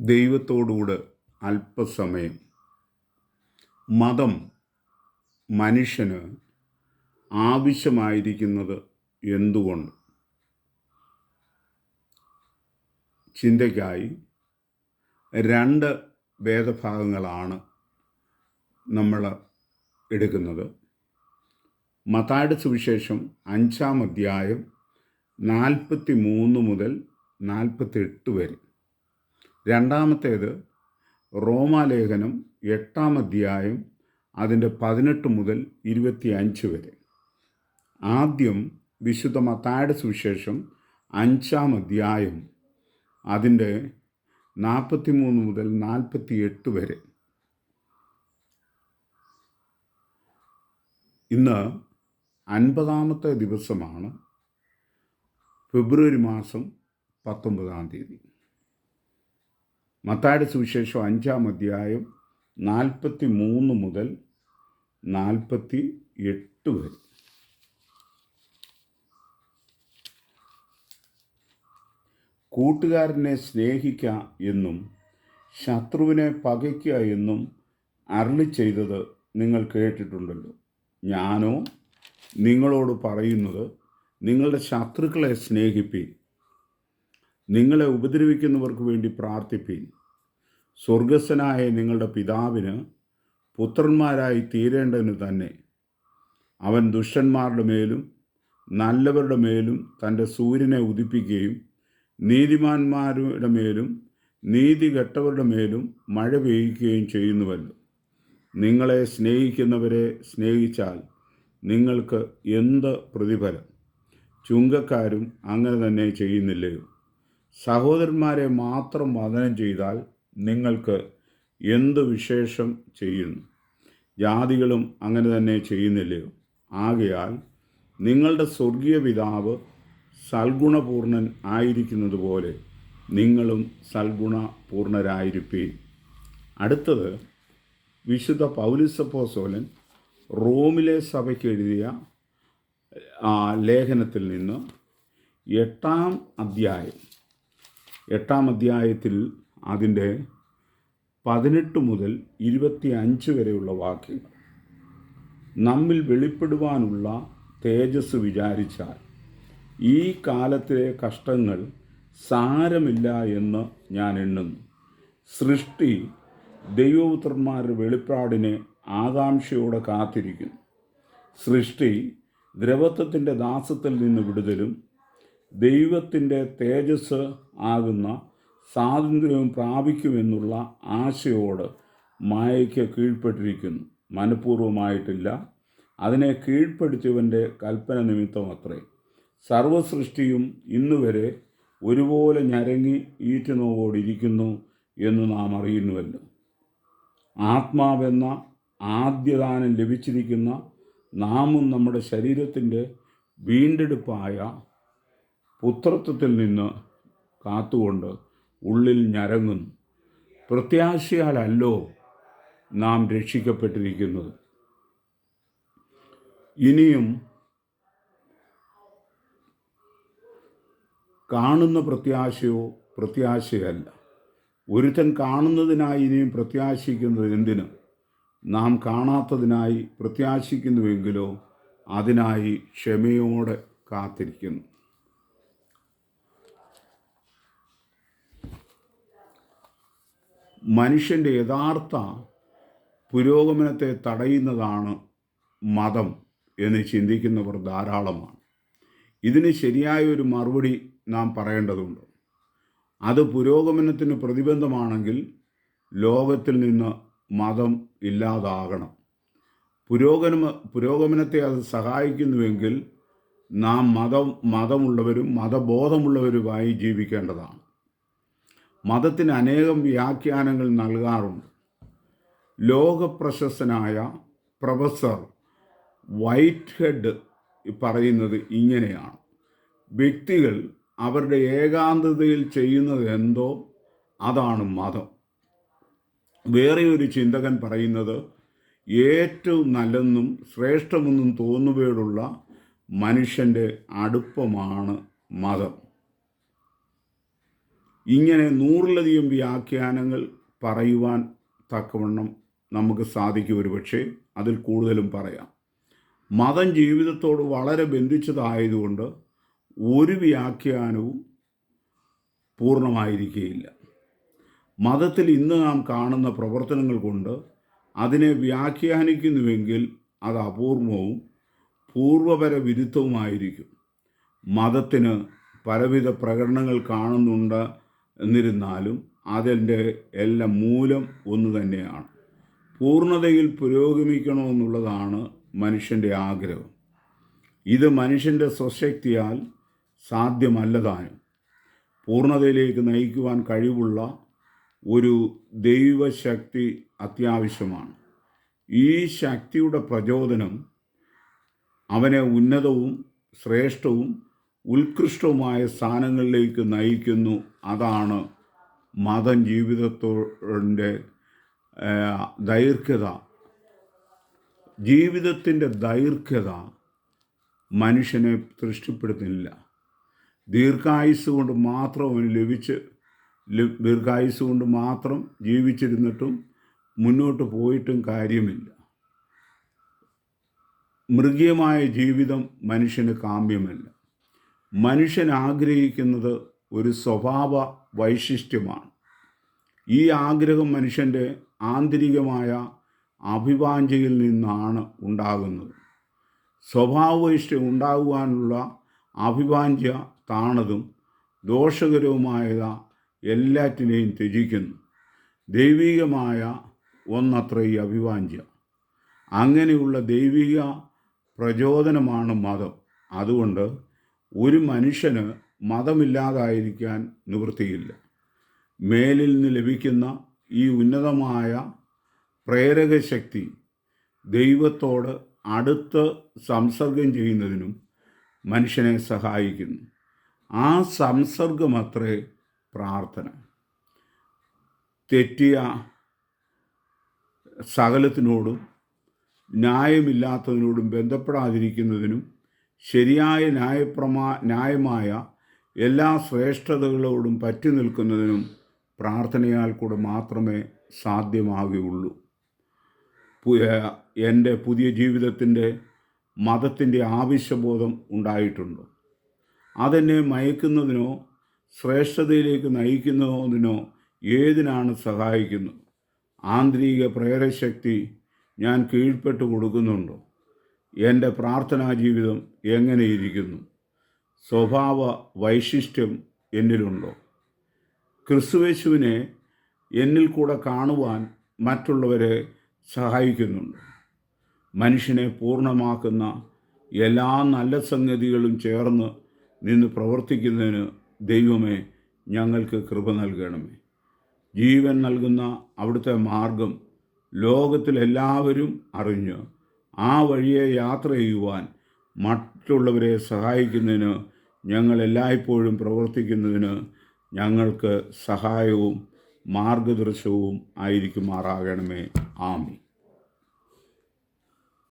ദൈവത്തോടുകൂടെ അല്പസമയം. മതം മനുഷ്യന് ആവശ്യമായിരിക്കുന്നത് എന്തുകൊണ്ട്? ചിന്തയ്ക്കായി രണ്ട് വേദഭാഗങ്ങളാണ് നമ്മൾ എടുക്കുന്നത്. മത്തായുടെ സുവിശേഷം അഞ്ചാം അധ്യായം നാൽപ്പത്തി മൂന്ന് മുതൽ നാൽപ്പത്തെട്ട് വരെ. രണ്ടാമത്തേത് റോമാലേഖനം എട്ടാം അധ്യായം അതിന്റെ പതിനെട്ട് മുതൽ ഇരുപത്തി അഞ്ച് വരെ. ആദ്യം വിശുദ്ധ മത്തായുടെ സുവിശേഷം അഞ്ചാം അധ്യായം അതിന്റെ നാൽപ്പത്തി മൂന്ന് മുതൽ നാൽപ്പത്തി എട്ട് വരെ. ഇന്ന് അൻപതാമത്തെ ദിവസമാണ് ഫെബ്രുവരി മാസം പത്തൊമ്പതാം തീയതി. മത്തായുടെ സുവിശേഷം അഞ്ചാം അധ്യായം നാൽപ്പത്തി മൂന്ന് മുതൽ നാൽപ്പത്തി എട്ട് വരെ. കൂട്ടുകാരനെ സ്നേഹിക്കുക എന്നും ശത്രുവിനെ പകയ്ക്കുക എന്നും അരളി ചെയ്തത് നിങ്ങൾ കേട്ടിട്ടുണ്ടല്ലോ. ഞാനോ നിങ്ങളോട് പറയുന്നത് നിങ്ങളുടെ ശത്രുക്കളെ സ്നേഹിപ്പീൻ. നിങ്ങളെ ഉപദ്രവിക്കുന്നവർക്ക് വേണ്ടി പ്രാർത്ഥിപ്പീൻ. സ്വർഗസ്വനായ നിങ്ങളുടെ പിതാവിന് പുത്രന്മാരായി തീരേണ്ടതിന് തന്നെ. അവൻ ദുഷ്ടന്മാരുടെ മേലും നല്ലവരുടെ മേലും തന്റെ സൂര്യനെ ഉദിപ്പിക്കുകയും നീതിമാന്മാരുടെ മേലും നീതി കെട്ടവരുടെ മേലും മഴ പെയ്യുകയും ചെയ്യുന്നുവല്ലോ. നിങ്ങളെ സ്നേഹിക്കുന്നവരെ സ്നേഹിച്ചാൽ നിങ്ങൾക്ക് എന്ത് പ്രതിഫലം? ചുങ്കക്കാരും അങ്ങനെ തന്നെ ചെയ്യുന്നില്ലയോ? സഹോദരന്മാരെ മാത്രം വന്ദനം ചെയ്താൽ നിങ്ങൾക്ക് എന്ത് വിശേഷം ചെയ്യുന്നു? ജാതികളും അങ്ങനെ തന്നെ ചെയ്യുന്നില്ലയോ? ആകയാൽ നിങ്ങളുടെ സ്വർഗീയ പിതാവ് സൽഗുണപൂർണൻ ആയിരിക്കുന്നത് പോലെ നിങ്ങളും സൽഗുണപൂർണരായിരിപ്പീൻ. അടുത്തത് വിശുദ്ധ പൗലിസപ്പോസോലൻ റോമിലെ സഭയ്ക്ക് എഴുതിയ ലേഖനത്തിൽ നിന്ന് എട്ടാം അധ്യായം എട്ടാം അധ്യായത്തിൽ അതിന്റെ പതിനെട്ട് മുതൽ ഇരുപത്തി അഞ്ച് വരെയുള്ള വാക്യങ്ങൾ. നമ്മിൽ വെളിപ്പെടുവാനുള്ള തേജസ് വിചാരിച്ചാൽ ഈ കാലത്തിലെ കഷ്ടങ്ങൾ സാരമില്ല എന്ന് ഞാൻ എണ്ണുന്നു. സൃഷ്ടി ദൈവപുത്രന്മാരുടെ വെളിപ്പാടിനെ ആകാംക്ഷയോടെ കാത്തിരിക്കുന്നു. സൃഷ്ടി ദ്രവത്വത്തിന്റെ ദാസത്തിൽ നിന്ന് വിടുതലും ദൈവത്തിന്റെ തേജസ് ആകുന്ന സ്വാതന്ത്ര്യവും പ്രാപിക്കുമെന്നുള്ള ആശയോട് മായയ്ക്ക് കീഴ്പ്പെട്ടിരിക്കുന്നു. മനഃപൂർവമായിട്ടില്ല. അതിനെ കീഴ്പ്പെടുത്തിയവന്റെ കൽപ്പന നിമിത്തം അത്രേ സർവസൃഷ്ടിയും ഇന്നുവരെ ഒരുപോലെ ഞരങ്ങി ഈറ്റുനോവോടിരിക്കുന്നു എന്ന് നാം അറിയുന്നുവല്ലോ. ആത്മാവെന്ന ആദ്യദാനം ലഭിച്ചിരിക്കുന്ന നാമും നമ്മുടെ ശരീരത്തിന്റെ വീണ്ടെടുപ്പായ പുത്രത്വത്തിൽ നിന്ന് കാത്തുകൊണ്ട് ഉള്ളിൽ ഞരങ്ങുന്നു. പ്രത്യാശയാലല്ലോ നാം രക്ഷിക്കപ്പെട്ടിരിക്കുന്നത്. ഇനിയും കാണുന്ന പ്രത്യാശയോ പ്രത്യാശയല്ല. ഒരുത്തൻ കാണുന്നതിനായി ഇനിയും പ്രത്യാശിക്കുന്നത് എന്തിന്? നാം കാണാത്തതിനായി പ്രത്യാശിക്കുന്നുവെങ്കിലോ അതിനായി ക്ഷമയോടെ കാത്തിരിക്കുന്നു. മനുഷ്യന്റെ യഥാർത്ഥ പുരോഗമനത്തെ തടയുന്നതാണ് മതം എന്ന് ചിന്തിക്കുന്നവർ ധാരാളമാണ്. ഇതിന് ശരിയായ ഒരു മറുപടി നാം പറയേണ്ടതുണ്ട്. അത് പുരോഗമനത്തിന് പ്രതിബന്ധമാണെങ്കിൽ ലോകത്തിൽ നിന്ന് മതം ഇല്ലാതാകണം. പുരോഗമന പുരോഗമനത്തെ അത് സഹായിക്കുന്നുവെങ്കിൽ നാം മതം മതമുള്ളവരും മതബോധമുള്ളവരുമായി ജീവിക്കേണ്ടതാണ്. മതത്തിന് അനേകം വ്യാഖ്യാനങ്ങൾ നൽകാറുണ്ട്. ലോകപ്രശസ്തനായ പ്രൊഫസർ വൈറ്റ് ഹെഡ് പറയുന്നത് ഇങ്ങനെയാണ്. വ്യക്തികൾ അവരുടെ ഏകാന്തതയിൽ ചെയ്യുന്നത് എന്തോ അതാണ് മതം. വേറെ ഒരു ചിന്തകൻ പറയുന്നത് ഏറ്റവും നല്ലെന്നും ശ്രേഷ്ഠമെന്നും തോന്നുകയോടുള്ള മനുഷ്യന്റെ അടുപ്പമാണ് മതം. ഇങ്ങനെ നൂറിലധികം വ്യാഖ്യാനങ്ങൾ പറയുവാൻ തക്കവണ്ണം നമുക്ക് സാധിക്കും ഒരു പക്ഷേ അതിൽ കൂടുതലും പറയാം. മതം ജീവിതത്തോട് വളരെ ബന്ധിച്ചതായതുകൊണ്ട് ഒരു വ്യാഖ്യാനവും പൂർണമായിരിക്കുകയില്ല. മതത്തിൽ ഇന്ന് നാം കാണുന്ന പ്രവർത്തനങ്ങൾ കൊണ്ട് അതിനെ വ്യാഖ്യാനിക്കുന്നുവെങ്കിൽ അത് അപൂർവവും പൂർവപര വിരുദ്ധവുമായിരിക്കും. മതത്തിന് പലവിധ പ്രകടനങ്ങൾ കാണുന്നുണ്ട് എന്നിരുന്നാലും അതിന്റെ എല്ലാം മൂലം ഒന്ന് തന്നെയാണ്. പൂർണതയിൽ പുരോഗമിക്കണമെന്നുള്ളതാണ് മനുഷ്യന്റെ ആഗ്രഹം. ഇത് മനുഷ്യന്റെ സ്വശക്തിയാൽ സാധ്യമല്ലതാനും പൂർണതയിലേക്ക് നയിക്കുവാൻ കഴിവുള്ള ഒരു ദൈവശക്തി അത്യാവശ്യമാണ്. ഈ ശക്തിയുടെ പ്രചോദനം അവനെ ഉന്നതവും ശ്രേഷ്ഠവും ഉത്കൃഷ്ടവുമായ സ്ഥാനങ്ങളിലേക്ക് നയിക്കുന്നു. അതാണ് മതം ജീവിതത്തോടെ ദൈർഘ്യത. ജീവിതത്തിന്റെ ദൈർഘ്യത മനുഷ്യനെ തൃഷ്ടിപ്പെടുത്തുന്നില്ല ദീർഘായുസ് കൊണ്ട് മാത്രം അവന് ലഭിച്ച് ദീർഘായുസ് കൊണ്ട് മാത്രം ജീവിച്ചിരുന്നിട്ടും മുന്നോട്ട് പോയിട്ടും കാര്യമില്ല. മൃഗീയമായ ജീവിതം മനുഷ്യന് കാമ്യമല്ല. മനുഷ്യൻ ആഗ്രഹിക്കുന്നത് ഒരു സ്വഭാവ വൈശിഷ്ട്യമാണ്. ഈ ആഗ്രഹം മനുഷ്യന്റെ ആന്തരികമായ അഭിവാഞ്ചയിൽ നിന്നാണ് ഉണ്ടാകുന്നത്. സ്വഭാവവൈഷ്ഠ്യം ഉണ്ടാകുവാനുള്ള അഭിവാഞ്ച താണതും ദോഷകരവുമായ എല്ലാറ്റിനെയും ത്യജിക്കുന്നു. ദൈവികമായ ഒന്നത്ര ഈ അഭിവാഞ്ച അങ്ങനെയുള്ള ദൈവിക പ്രചോദനമാണ് മതം. അതുകൊണ്ട് ഒരു മനുഷ്യന് മതമില്ലാതായിരിക്കാൻ നിവൃത്തിയില്ല. മേലിൽ നിന്ന് ലഭിക്കുന്ന ഈ ഉന്നതമായ പ്രേരക ശക്തി ദൈവത്തോട് അടുത്ത് സംസർഗം ചെയ്യുന്നതിനും മനുഷ്യനെ സഹായിക്കുന്നു. ആ സംസർഗമത്രേ പ്രാർത്ഥന. തെറ്റിയ സകലത്തിനോടും ന്യായമില്ലാത്തതിനോടും ബന്ധപ്പെടാതിരിക്കുന്നതിനും ശരിയായ ന്യായപ്രമാ ന്യായമായ എല്ലാ ശ്രേഷ്ഠതകളോടും പറ്റി നിൽക്കുന്നതിനും പ്രാർത്ഥനയാൽ കൂടെ മാത്രമേ സാധ്യമാകുകയുള്ളൂ എന്റെ പുതിയ ജീവിതത്തിന്റെ മതത്തിന്റെ ആവശ്യബോധം ഉണ്ടായിട്ടുണ്ട്. അതെന്നെ മയക്കുന്നതിനോ ശ്രേഷ്ഠതയിലേക്ക് നയിക്കുന്നതിനോ ഏതിനാണ് സഹായിക്കുന്നത്? ആന്തരിക പ്രേരശക്തി ഞാൻ കീഴ്പ്പെട്ട് കൊടുക്കുന്നുണ്ടോ? എന്റെ പ്രാർത്ഥനാ ജീവിതം എങ്ങനെയിരിക്കുന്നു? സ്വഭാവ വൈശിഷ്ട്യം എന്നിലുണ്ടോ? ക്രിസ്തുവേശുവിനെ എന്നിൽ കൂടെ കാണുവാൻ മറ്റുള്ളവരെ സഹായിക്കുന്നുണ്ട്. മനുഷ്യനെ പൂർണമാക്കുന്ന എല്ലാ നല്ല സംഗതികളും ചേർന്ന് നിന്ന് പ്രവർത്തിക്കുന്നതിന് ദൈവമേ ഞങ്ങൾക്ക് കൃപ നൽകണമേ. ജീവൻ നൽകുന്ന അവിടുത്തെ മാർഗം ലോകത്തിലെല്ലാവരും അറിഞ്ഞ് ആ വഴിയെ യാത്ര ചെയ്യുവാൻ മറ്റുള്ളവരെ സഹായിക്കുന്നതിന് ഞങ്ങൾ എല്ലായ്പ്പോഴും പ്രവർത്തിക്കുന്നതിന് ഞങ്ങൾക്ക് സഹായവും മാർഗദർശവും ആയിരിക്കുമാറാകണമേ. ആമി